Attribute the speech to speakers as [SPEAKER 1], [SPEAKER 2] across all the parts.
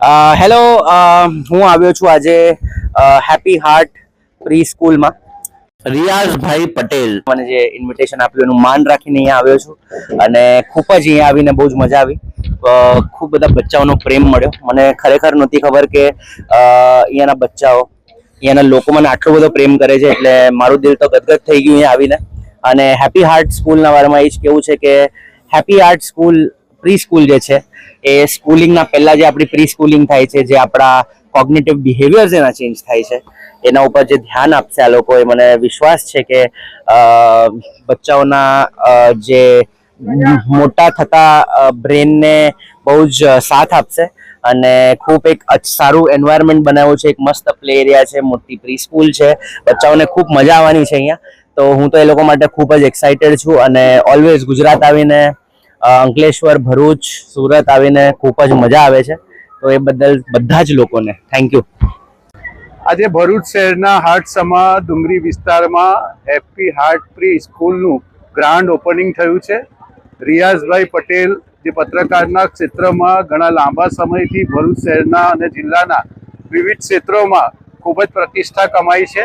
[SPEAKER 1] Hello હું આવ્યો છું આજે હેપી હાર્ટ પ્રી સ્કૂલમાં રિયાઝભાઈ પટેલ. મને જે ઇન્વિટેશન આપ્યું એનું માન રાખીને અહીંયા આવ્યો છું. અને ખૂબ જ અહીંયા આવીને બહુ જ મજા આવી. ખૂબ બધા બચ્ચાઓનો પ્રેમ મળ્યો. મને ખરેખર નહોતી ખબર કે અહીંયાના બચ્ચાઓ અહીંયાના લોકો મને આટલો બધો પ્રેમ કરે છે એટલે મારું દિલ તો ગદગદ થઈ ગયું અહીંયા આવીને. અને હેપી હાર્ટ સ્કૂલના બારામાં એ જ કેવું છે કે happy heart school pre school જે છે, એ સ્કૂલિંગના પહેલા જે આપણી પ્રી સ્કૂલિંગ થાય છે, જે આપણા કોગ્નેટિવ બિહેવિયર્સ એના ચેન્જ થાય છે, એના ઉપર જે ધ્યાન આપશે આ લોકોએ, મને વિશ્વાસ છે કે બચ્ચાઓના જે મોટા થતા બ્રેનને બહુ જ સાથ આપશે અને ખૂબ એક સારું એન્વાયરમેન્ટ બનાવ્યું છે, એક મસ્ત પ્લે એરિયા છે, મોટી પ્રી સ્કૂલ છે, બચ્ચાઓને ખૂબ મજા આવવાની છે અહીંયા. તો હું તો એ લોકો માટે ખૂબ જ એક્સાઇટેડ છું અને ઓલવેઝ ગુજરાત આવીને અંકલેશ્વર, ભરૂચ, સુરત આવીને ખૂબ જ મજા આવે છે. તો એ બદલ બધા જ લોકોને થેન્ક યુ
[SPEAKER 2] આજે ભરૂચ શહેરના હાટસમા ડુંગરી વિસ્તારમાં હેપી હાર્ટ પ્રી સ્કૂલનું ગ્રાન્ડ ઓપનિંગ થયું છે. રિયાઝભાઈ પટેલ જે પત્રકારના ક્ષેત્રમાં ઘણા લાંબા સમયથી ભરૂચ શહેરના અને જિલ્લાના વિવિધ ક્ષેત્રોમાં ખૂબ જ પ્રતિષ્ઠા કમાઈ છે.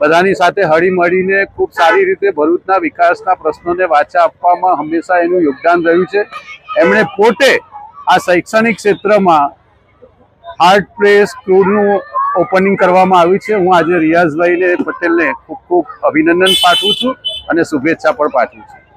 [SPEAKER 2] બધાની સાથે હળી મળીને ખૂબ સારી રીતે ભરૂચના વિકાસના પ્રશ્નોને વાચા આપવામાં હંમેશા એનું યોગદાન રહ્યું છે. એમણે પોતે આ શૈક્ષણિક ક્ષેત્રમાં હાર્ટ પ્રેસ સ્કૂલનું ઓપનિંગ કરવામાં આવ્યું છે. હું આજે રિયાઝભાઈને પટેલને ખૂબ ખૂબ અભિનંદન પાઠવું છું અને શુભેચ્છા પણ પાઠવું છું.